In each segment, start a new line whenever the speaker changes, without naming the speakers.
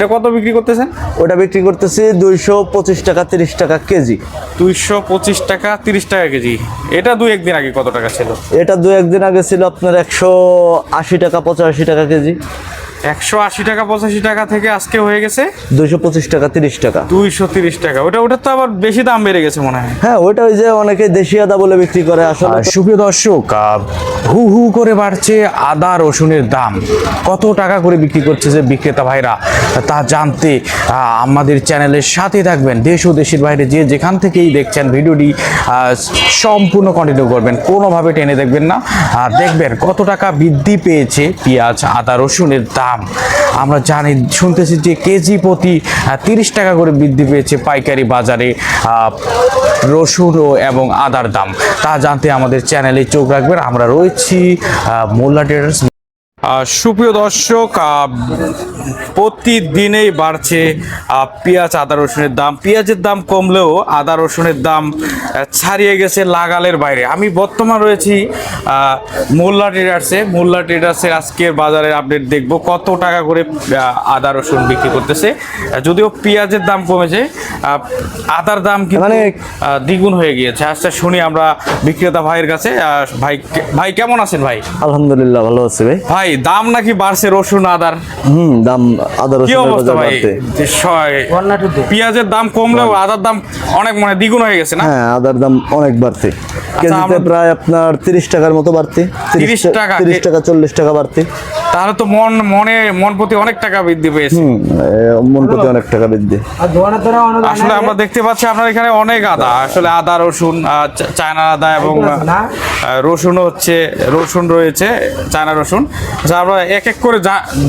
এটা কত বিক্রি করতেছেন?
ওটা বিক্রি করতেছি দুইশো পঁচিশ টাকা তিরিশ টাকা কেজি।
দুইশো পঁচিশ টাকা তিরিশ টাকা কেজি। এটা দুই একদিন আগে কত টাকা ছিল?
এটা দু একদিন আগে ছিল আপনার একশো আশি টাকা পঁচাশি টাকা কেজি।
একশো আশি টাকা পঁচাশি টাকা থেকে আজকে হয়ে গেছে
দুইশো পঁচিশ টাকা তিরিশ টাকা।
দুইশো তিরিশ টাকা। ওটা ওটা তো আবার বেশি দাম বেড়ে গেছে মনে হয়।
হ্যাঁ ওইটা ওই যে অনেকে দেশি আদা বলে বিক্রি করে আসলে
সুপ্রিয় দর্শক হু হু করে বাড়ছে আদা রসুনের দাম। কত টাকা করে বিক্রি করছে যে বিক্রেতা ভাইরা তা জানতে আমাদের চ্যানেলের সাথে থাকবেন। দেশ ও দেশের বাইরে যে যেখান থেকেই দেখছেন ভিডিওটি সম্পূর্ণ কন্টিনিউ করবেন। কোনোভাবে টেনে দেখবেন না। আর দেখবেন কত টাকা বৃদ্ধি পেয়েছে পেঁয়াজ আদা রসুনের দাম। আমরা জানি, শুনতেছি যে কেজি প্রতি তিরিশ টাকা করে বৃদ্ধি পেয়েছে পাইকারি বাজারে রসুন এবং আদার দাম। তা জানতে আমাদের চ্যানেলে চোখ রাখবেন। আমরা রয়েছি মোল্লা ট্রেডার্স
সুপ্রিয় দর্শক প্রতিদিনেই বাড়ছে পেঁয়াজ আদা রসুনের দাম। পেঁয়াজের দাম কমলেও আদা রসুনের দাম ছাড়িয়ে গেছে লাগালের বাইরে। আমি বর্তমান রয়েছি মোল্লা ট্রেডার্সে মোল্লা ট্রেডার্সের আজকের বাজারের আপডেট দেখব কত টাকা করে আদা রসুন বিক্রি করতেছে। যদিও পেঁয়াজের দাম কমেছে আদার দাম
মানে
দ্বিগুণ হয়ে গিয়েছে। আচ্ছা শুনি আমরা বিক্রেতা ভাইয়ের কাছে। ভাই ভাই কেমন আছেন ভাই?
আলহামদুলিল্লাহ ভালো আছি ভাই।
ভাই দাম নাকি বাড়ছে রসুন আদার?
হুম দাম আদার
কি অবস্থা ভাই? পেঁয়াজের দাম কমলেও আদার দাম অনেক মানে দ্বিগুণ হয়ে গেছে না?
হ্যাঁ আদার দাম অনেক বাড়ছে। কেজিতে
আচ্ছা,
প্রায় আপনার তিরিশ টাকার মতো বাড়তে
30 টাকা?
তিরিশ টাকা চল্লিশ টাকা বাড়তি
তাহলে তো মন মনে মন প্রতি অনেক টাকা বৃদ্ধি পেয়েছে।
মন প্রতি অনেক টাকা বৃদ্ধি।
আসলে আমরা দেখতে পাচ্ছি আপনার এখানে অনেক আদা। আসলে আদা রসুন চায়না আদা এবং রসুন হচ্ছে রসুন রয়েছে চায়না রসুন। যা আমরা এক এক করে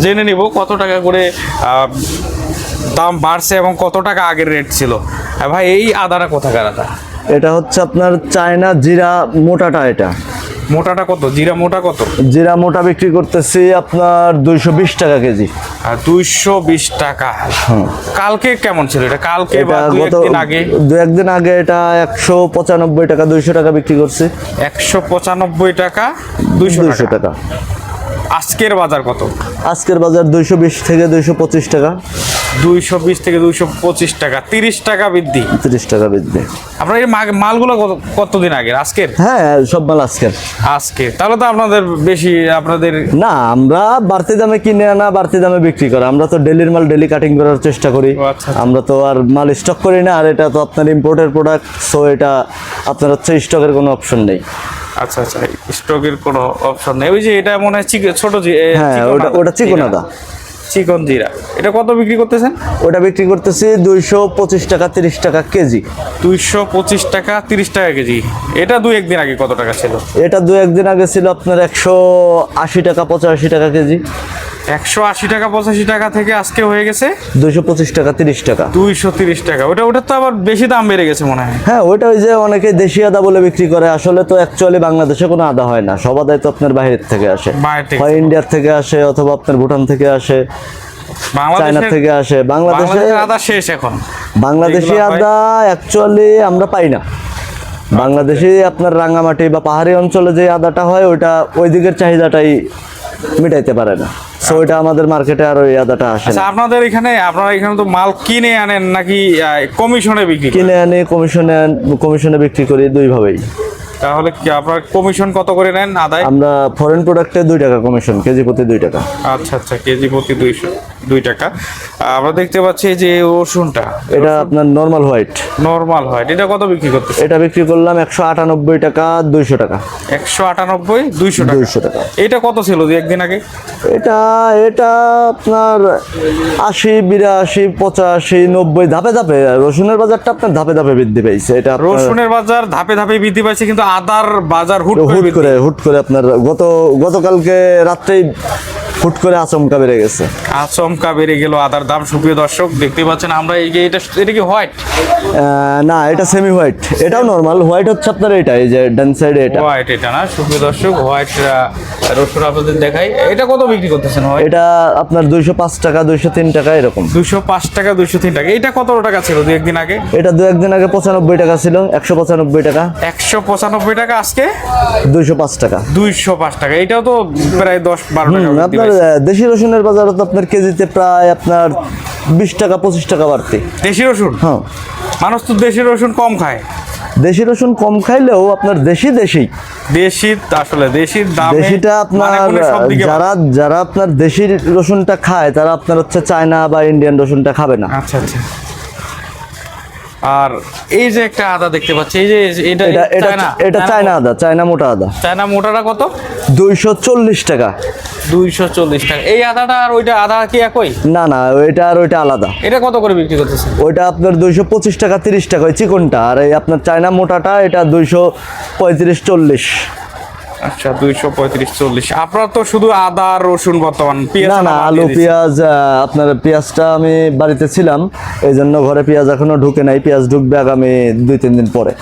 জেনে নিব কত টাকা করে দাম বাড়ছে এবং কত টাকা আগের রেট ছিল। ভাই এই আদাটা কোথাকার আদা?
এটা হচ্ছে আপনার চায়না জিরা মোটাটা এটা।
মোটাটা কত? জিরা মোটা কত?
জিরা মোটা বিক্রি করতেছি আপনার দুইশো বিশ টাকা কেজি।
আর দুইশো বিশ টাকা। কালকে কেমন ছিল এটা? কালকে বা একদিন আগে?
দু একদিন আগে এটা একশো পঁচানব্বই টাকা দুইশো টাকা বিক্রি করছি।
একশো পঁচানব্বই টাকা দুইশো টাকা। আজকের বাজার কত?
আজকের বাজার দুইশো বিশ থেকে দুইশো পঁচিশ টাকা।
দুইশো বিশ থেকে দুইশো পঁচিশ টাকা তিরিশ টাকা বৃদ্ধি।
তিরিশ টাকা বৃদ্ধি।
আপনার এই মালগুলো কত কতদিন আগের? আজকের?
হ্যাঁ সব মাল আজকের।
আজকে তাহলে তো আপনাদের বেশি আপনাদের
না আমরা বাড়তি দামে কিনে আনা বাড়তি দামে বিক্রি করা। আমরা তো ডেলির মাল ডেলি কাটিং করার চেষ্টা করি।
আচ্ছা, আচ্ছা।
আমরা তো আর মাল স্টক করি না আর এটা তো আপনার ইম্পোর্টের প্রোডাক্ট সো এটা আপনার হচ্ছে স্টকের কোনো অপশন নেই।
আচ্ছা আচ্ছা স্টকের কোনো অপশন নেই। ওই যে এটা মনে হয় ছোট
হ্যাঁ ওটা ওটা চিকন
জিরা।
আদা
চিকন জিরা। এটা কত বিক্রি করতেছেন?
ওটা বিক্রি করতেছি দুইশো পঁচিশ টাকা তিরিশ টাকা কেজি।
দুইশো পঁচিশ টাকা তিরিশ টাকা কেজি। এটা দু একদিন আগে কত টাকা ছিল?
এটা দু একদিন আগে ছিল আপনার একশো আশি টাকা পঁচাশি টাকা কেজি।
একশো আশি টাকা পঁচাশি টাকা থেকে আজকে হয়ে গেছে।
দুইশো পঁচিশ টাকা তিরিশ টাকা।
দুইশো তিরিশ টাকা। ওটা ওটা তো আবার বেশি দাম বেড়ে গেছে মনে হয়।
হ্যাঁ ওইটা ওই যে অনেকে দেশি আদা বলে বিক্রি করে। আসলে তো অ্যাকচুয়ালি বাংলাদেশে কোনো আদা হয় না। সব আদাই তো আপনার বাইরের থেকে আসে। হয় ইন্ডিয়ার থেকে আসে অথবা আপনার ভুটান থেকে আসে চায়না থেকে আসে। বাংলাদেশে
আদা শেষ এখন।
বাংলাদেশি আদা অ্যাকচুয়ালি আমরা পাই না। বাংলাদেশে আপনার রাঙামাটি বা পাহাড়ি অঞ্চলে যে আদাটা হয় ওইটা ওই দিকের চাহিদাটাই মিটাইতে পারে না। সো ওইটা আমাদের মার্কেটে আর ওই আদাটা আসে
আচ্ছা আপনাদের এখানে আপনারা এখানে তো মাল কিনে আনেন নাকি কমিশনে বিক্রি
কিনে আনে কমিশনে কমিশনে বিক্রি করি দুইভাবেই।
তাহলে কি আপনার কমিশন কত করে নেন আদায়?
আমরা ফরেন প্রোডাক্টে দুই টাকা কমিশন কেজি প্রতি দুই টাকা।
আচ্ছা আচ্ছা কেজি প্রতি দুইশো দুই টাকা। আমরা দেখতে পাচ্ছি যে রসুনটা
এটা আপনার নর্মাল হোয়াইট
নর্মাল হোয়াইট এটা কত বিক্রি করতে
এটা বিক্রি করলাম একশো আটানব্বই টাকা দুইশো টাকা।
একশো আটানব্বই দুইশো টাকা।
দুইশো টাকা।
এটা কত ছিল দুই একদিন আগে?
এটা এটা আপনার আশি বিরাশি পঁচাশি নব্বই ধাপে ধাপে রসুনের বাজারটা আপনার ধাপে ধাপে বৃদ্ধি পেয়েছে এটা
রসুনের বাজার ধাপে ধাপে বৃদ্ধি পাইছে কিন্তু আদার বাজার হুট করে
হুট করে হুট করে আপনার গত গতকালকে রাত্রেই হুট করে আচমকা বেড়ে গেছে।
আচমকা বেড়ে গেল আদার দাম। সুপ্রিয় দর্শক দেখতে পাচ্ছেন আমরা এই যে এটা এটা কি হোয়াইট?
না এটা সেমি হোয়াইট এটাও নর্মাল হোয়াইট হচ্ছে আপনার এটা এই যে ডান সাইডে এটা।
হোয়াইট এটা না সুপ্রিয় দর্শক হোয়াইট রসুন আপনাদের দেখাই। এটা কত বিক্রি করতেছেন হোয়াইট
এটা আপনার দুইশো পাঁচ টাকা দুইশো তিন টাকা এরকম।
দুশো পাঁচ টাকা দুশো তিন টাকা। এটা কত টাকা ছিল দু একদিন আগে?
এটা দু একদিন আগে পঁচানব্বই টাকা ছিল একশো পঁচানব্বই টাকা।
একশো পঁচানব্বই টাকা আজকে?
দুইশো পাঁচ টাকা।
দুইশো পাঁচ টাকা। এটাও তো প্রায় দশ বারো টাকা
আপনার দেশি রসুনের বাজার তো আপনার কেজিতে প্রায় আপনার বিশ টাকা পঁচিশ টাকা বাড়তি।
দেশি রসুন?
হ্যাঁ।
মানুষ তো দেশি রসুন কম খায়।
দেশি রসুন কম খাইলেও আপনার দেশি দেশি।
দেশি আসলে দেশি দাম
দেশিটা আপনার যারা যারা আপনার দেশি রসুনটা খায় তারা আপনার হচ্ছে চায়না বা ইন্ডিয়ান রসুনটা খাবে না।
আচ্ছা আচ্ছা। আর এই যে একটা আদা দেখতে পাচ্ছি এই যে এটা
এটা এটা
চায়না?
এটা চায়না আদা চায়না মোটা আদা।
চায়না মোটাটা কত?
দুইশো চল্লিশ টাকা।
দুইশো চল্লিশ টাকা। এই আদাটা আর ওইটা আদা কি একই?
না না ওইটা আর ওইটা আলাদা।
এটা কত করে বিক্রি করতেছেন?
ওইটা আপনার দুইশো পঁচিশ টাকা তিরিশ টাকা ওই চিকনটা। আর এই আপনার চায়না মোটাটা এটা দুইশো পঁয়ত্রিশ চল্লিশ।
আচ্ছা দুইশো পঁয়ত্রিশ চল্লিশ। আপনার তো শুধু আদা রসুন বর্তমান
না না আলু পেঁয়াজ আপনার পেঁয়াজটা আমি বাড়িতে ছিলাম এই জন্য ঘরে পেঁয়াজ এখনও ঢুকে নাই পেঁয়াজ ঢুকবে আগামী দুই তিন দিন পরে।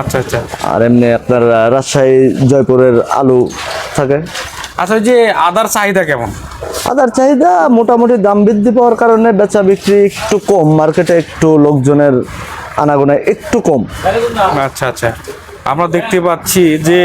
আচ্ছা আচ্ছা।
আর এমনি আপনার রাজশাহী জয়পুরের আলু থাকে।
আচ্ছা যে আদার চাহিদা কেমন?
আদার চাহিদা মোটামুটি দাম বৃদ্ধি পাওয়ার কারণে বেচা বিক্রি একটু কম মার্কেটে একটু লোকজনের আনাগোনা একটু কম।
আচ্ছা আচ্ছা। আমরা দেখতে পাচ্ছি যে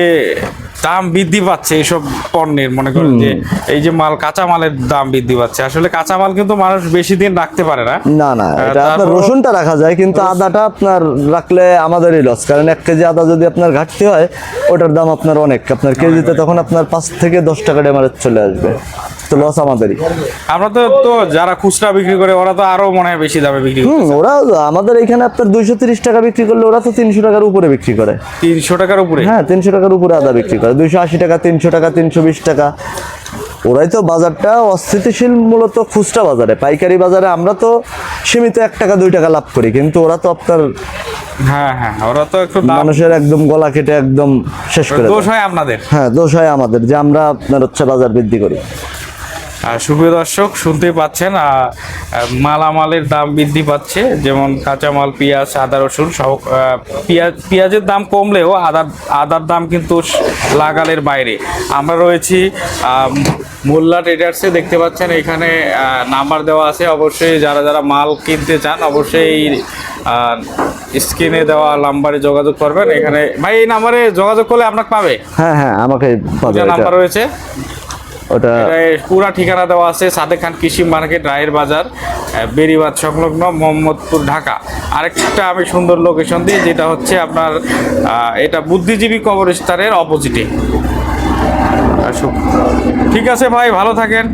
দাম বৃদ্ধি পাচ্ছে এইসব পণ্যের মনে করেন যে এই যে মাল কাঁচা মালের দাম বৃদ্ধি পাচ্ছে। আসলে কাঁচা মাল কিন্তু মানুষ বেশি দিন রাখতে পারে না।
না না এটা আপনার রসুনটা রাখা যায় কিন্তু আদাটা আপনার রাখলে আমাদেরই লস কারণ এক কেজি আদা যদি আপনার ঘাটতি হয় ওটার দাম আপনার অনেক। আপনার কেজিতে তখন আপনার পাঁচ থেকে দশ টাকা ডেমারেজ চলে আসবে। তো লস আমাদেরই।
আমরা তো তো যারা খুচরা বিক্রি করে ওরা তো আরও মনে হয় বেশি দামে বিক্রি
হুম ওরা আমাদের এখানে আপনার দুইশো তিরিশ টাকা বিক্রি করলে ওরা তো তিনশো টাকার উপরে বিক্রি করে।
তিনশো টাকার উপরে?
হ্যাঁ তিনশো টাকার উপরে আদা বিক্রি করে। দুইশো আশি টাকা তিনশো টাকা তিনশো বিশ টাকা। ওরাই তো বাজারটা অস্থিতিশীল মূলত খুচরা বাজারে। পাইকারি বাজারে আমরা তো সীমিত এক টাকা দুই টাকা লাভ করি কিন্তু ওরা তো আপনার
হ্যাঁ হ্যাঁ ওরা তো একটু
মানুষের একদম গলা কেটে একদম শেষ করে
দোষ হয় আপনাদের
হ্যাঁ দোষ হয় আমাদের যে আমরা আপনার হচ্ছে বাজার বৃদ্ধি করি।
সুপ্রিয় দর্শক শুনতেই পাচ্ছেন মালামালের দাম বৃদ্ধি পাচ্ছে। যেমন কাঁচামাল পেঁয়াজ আদা রসুন সহ পেঁয়াজ পেঁয়াজের দাম কমলেও আদার আদার দাম কিন্তু লাগালের বাইরে। আমরা রয়েছি মোল্লা ট্রেডার্সে দেখতে পাচ্ছেন এখানে নাম্বার দেওয়া আছে। অবশ্যই যারা যারা মাল কিনতে চান অবশ্যই স্ক্রিনে দেওয়া নাম্বারে যোগাযোগ করবেন। এখানে ভাই এই নাম্বারে যোগাযোগ করলে আপনাকে পাবে?
হ্যাঁ হ্যাঁ আমাকে
নাম্বার রয়েছে।
ওটা
পুরা ঠিকানা দেওয়া আছে সাদেক খান কৃষি মার্কেট রায়ের বাজার বেরিবাদ সংলগ্ন মোহাম্মদপুর ঢাকা। আরেকটা আমি সুন্দর লোকেশন দিই যেটা হচ্ছে আপনার এটা বুদ্ধিজীবী কবরস্থানের অপোজিটে ঠিক আছে ভাই ভালো থাকেন।